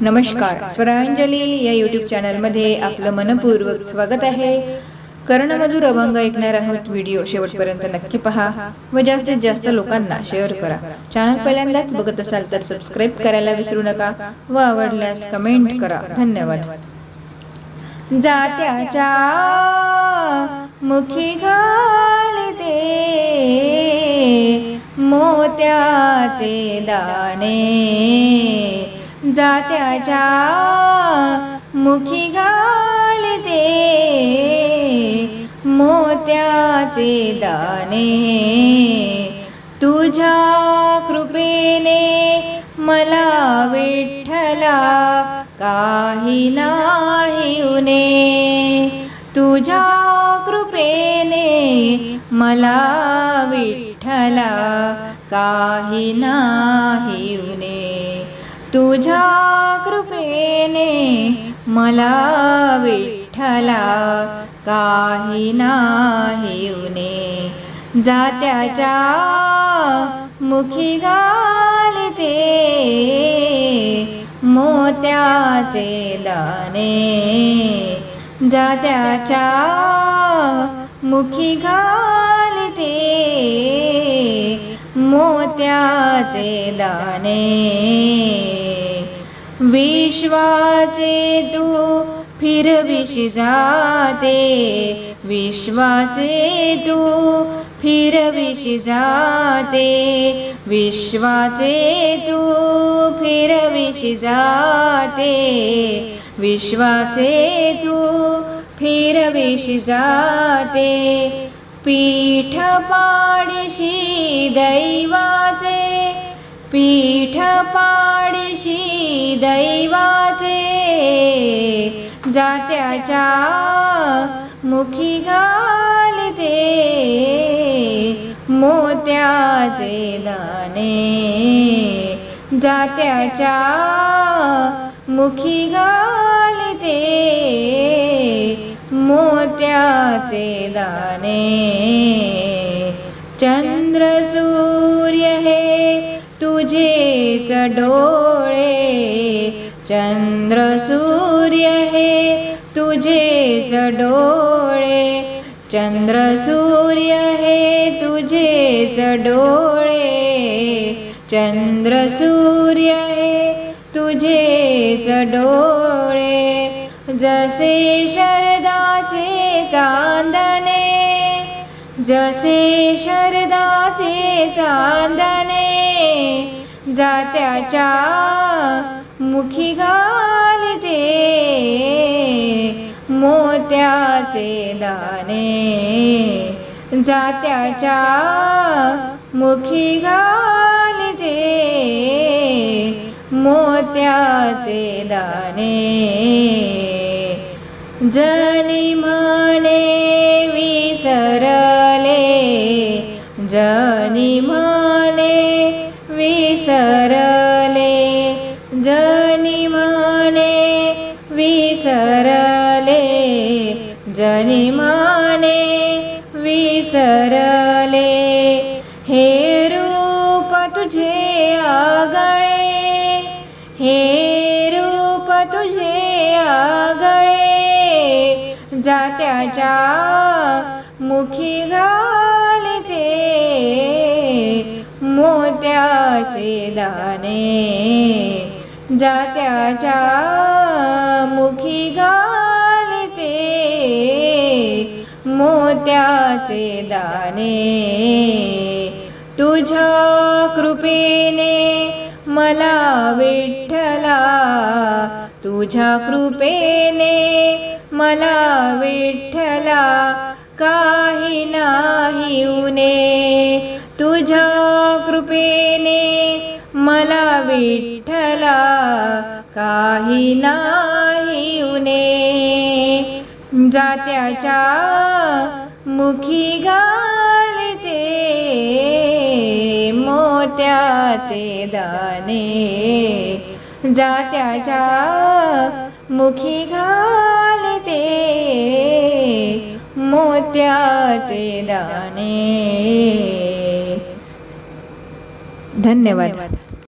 नमस्कार. स्वरांजली या यूट्यूब चॅनलमध्ये आपलं मनपूर्वक स्वागत आहे. कर्णमधुर अभंग ऐकणार आहोत. व्हिडिओ शेवटपर्यंत नक्की पहा व जास्तीत जास्त लोकांना शेअर करा. चॅनल पहिल्यांदाच बघत असाल तर सबस्क्राईब करायला विसरू नका व आवडल्यास कमेंट करा. धन्यवाद. जात्याच्या मुखी घालते मोत्याचे दाणे. जात्याच्या मुखी घालते मोत्याचे दाने तुझ्या कृपेने मला विठ्ठला काही नाही उने. तुझ्या कृपेने मला विठ्ठला काही नाही उने. तुझ्या कृपेने मला विठ्ठला काही नाही उने जात्याच्या मुखी घालते मोत्याचे दाने जात्याच्या मुखी घालते मोत्याचे दाणे. विश्वाचे तू फिरविश जाते. विश्वाचे तू फिरविश जाते. विश्वाचे तू फिरविश जाते. विश्वाचे तू फिरविश जाते. पीठ पाडशी दैवाचे पीठ पाडशी दैवाचे जात्याच्या मुखी घालते मोत्याचे दाने जात्याच्या मुखी घालते मोत्याचे दाने चंद्र सूर्य हे तुझेच डोळे चंद्र सूर्य हे तुझेच डोळे चंद्र सूर्य हे तुझेच डोळे चंद्र सूर्य हे तुझेच डोळे. जसे शरदाचे चांदणे जसे शरदाचे चांदणे जात्याच्या मुखी घालते मोत्याचे दाणे जात्याच्या मुखी घालते मोत्याचे दाणे जनी म्हणे विसरले जनी म्हणे विसरले जनी माने विसरले जनी माने विसरले हे रूप तुझे आगळे हे रूप तुझे आगळे जात्याच्या मुखी गा मोत्याचे दाने जात्याच्या मुखी घालते. मोत्याचे दाने तुझ्या कृपेने मला विठ्ठला. तुझ्या कृपेने मला विठ्ठला. काही नाही उने तुझ्या विठ्ठला काही नाही उने. जात्याच्या मुखी घालते मोत्याचे दाणे. जात्याच्या मुखी घालते मोत्याचे दाणे. धन्यवाद.